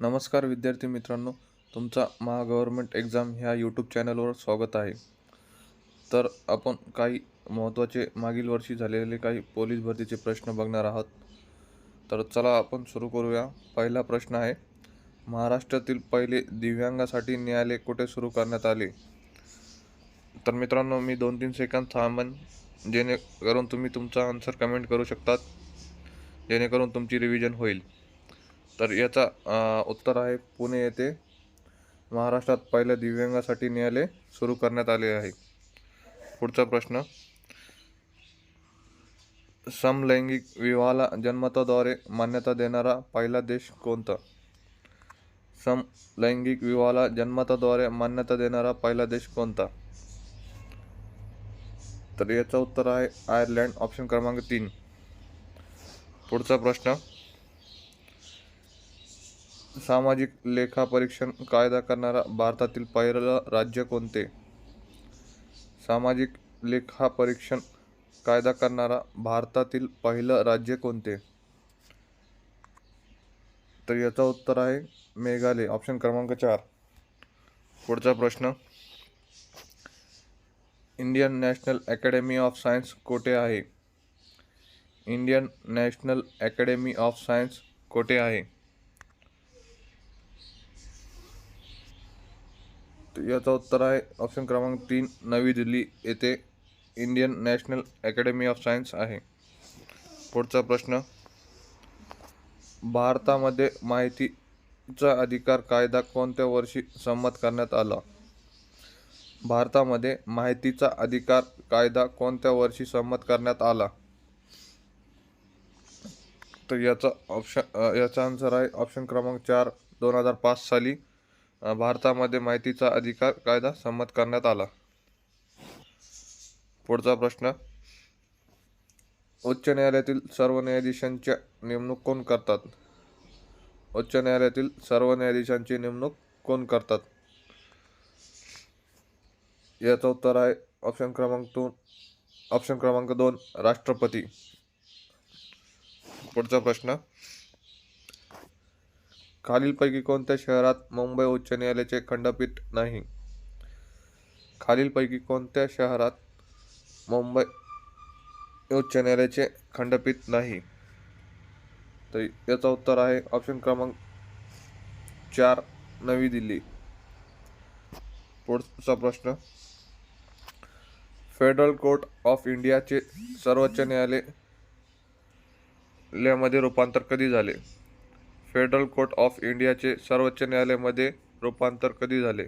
नमस्कार विद्यार्थी मित्रांनो तुमचा महागव्हर्मेंट एक्झाम ह्या यूट्यूब चॅनलवर स्वागत आहे. तर आपण काही महत्त्वाचे मागील वर्षी झालेले काही पोलीस भरतीचे प्रश्न बघणार आहोत. तर चला आपण सुरू करूया. पहिला प्रश्न आहे महाराष्ट्रातील पहिले दिव्यांगासाठी न्यायालय कुठे सुरू करण्यात आले? तर मित्रांनो मी दोन तीन सेकंद थांबन जेणेकरून तुम्ही तुमचा आन्सर कमेंट करू शकतात जेणेकरून तुमची रिव्हिजन होईल. तर याचा उत्तर आहे पुणे येथे. महाराष्ट्रात पहिल्या दिव्यांगासाठी न्यायालय सुरू करण्यात आले आहे. पुढचा प्रश्न. समलैंगिक विवाहाला जन्मताद्वारे मान्यता देणारा पहिला देश कोणता? समलैंगिक विवाहाला जन्मताद्वारे मान्यता देणारा पहिला देश कोणता? तर याचं उत्तर आहे आयर्लंड ऑप्शन क्रमांक तीन. पुढचा प्रश्न. सामाजिक लेखापरीक्षण कायदा करणारा भारतातील पहिलं राज्य कोणते? सामाजिक लेखापरीक्षण कायदा करणारा भारतातील पहिलं राज्य कोणते? तर याचं उत्तर आहे मेघालय. ऑप्शन क्रमांक चार. पुढचा प्रश्न. Indian National Academy of Science कोठे आहे? Indian National Academy of Science कोठे आहे? याचं उत्तर आहे. ऑप्शन क्रमांक तीन नवी दिल्ली येथे Indian National Academy of Science आहे. पुढचा प्रश्न. भारतामध्ये माहितीचा अधिकार कायदा कोणत्या वर्षी संमत करण्यात आला? भारतामध्ये माहितीचा अधिकार कायदा कोणत्या वर्षी संमत करण्यात आला? तर याचा ऑप्शन याचा आन्सर आहे. ऑप्शन क्रमांक चार दोन हजार पाच साली भारतामध्ये माहितीचा अधिकार कायदा संमत करण्यात आला. पुढचा प्रश्न. उच्च न्यायालयातील सर्व न्यायाधीशांच्या नेमणूक कोण करतात? उच्च न्यायालयातील सर्व न्यायाधीशांची नेमणूक कोण करतात? याचं उत्तर आहे ऑप्शन क्रमांक दोन ऑप्शन क्रमांक दोन राष्ट्रपती. पुढचा प्रश्न. खालीलपैकी कोणत्या शहरात मुंबई उच्च न्यायालयाचे खंडपीठ नाही? खालीलपैकी कोणत्या शहरात मुंबई उच्च न्यायालयाचे खंडपीठ नाही? तर याचं उत्तर आहे ऑप्शन क्रमांक चार नवी दिल्ली. पुढचा प्रश्न. फेडरल कोर्ट ऑफ इंडियाचे सर्वोच्च न्यायालय न्यायालयामध्ये रूपांतर कधी झाले? फेडरल कोर्ट ऑफ इंडियाचे सर्वोच्च न्यायालयामध्ये रूपांतर कधी झाले?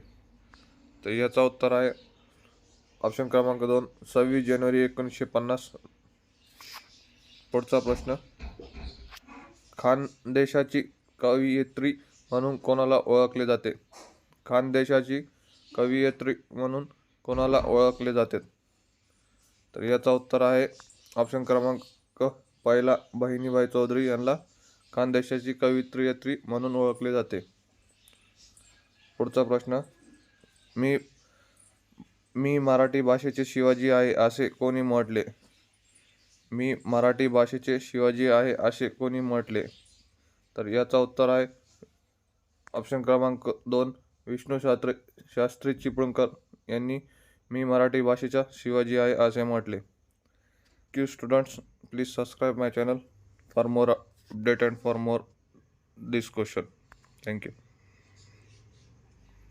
तर याचा उत्तर आहे ऑप्शन क्रमांक दोन सव्वीस जानेवारी एकोणीसशे पन्नास. पुढचा प्रश्न खानदेशाची कवयित्री म्हणून कोणाला ओळखले जाते? खानदेशाची कवयित्री म्हणून कोणाला ओळखले जाते? तर याचा उत्तर आहे ऑप्शन क्रमांक पहिला बहिणीबाई चौधरी यांना. खानदेशाची कवयित्री म्हणून ओळखले जाते. पुढचा प्रश्न. मी मी मराठी भाषेचे शिवाजी आहे असे कोणी म्हटले? मी मराठी भाषेचे शिवाजी आहे असे कोणी म्हटले? तर याचा उत्तर आहे ऑप्शन क्रमांक दोन विष्णू शास्त्री शास्त्री चिपळूणकर यांनी मी मराठी भाषेचा शिवाजी आहे असे म्हटले. Q students please subscribe my channel for more updated for more discussion. thank you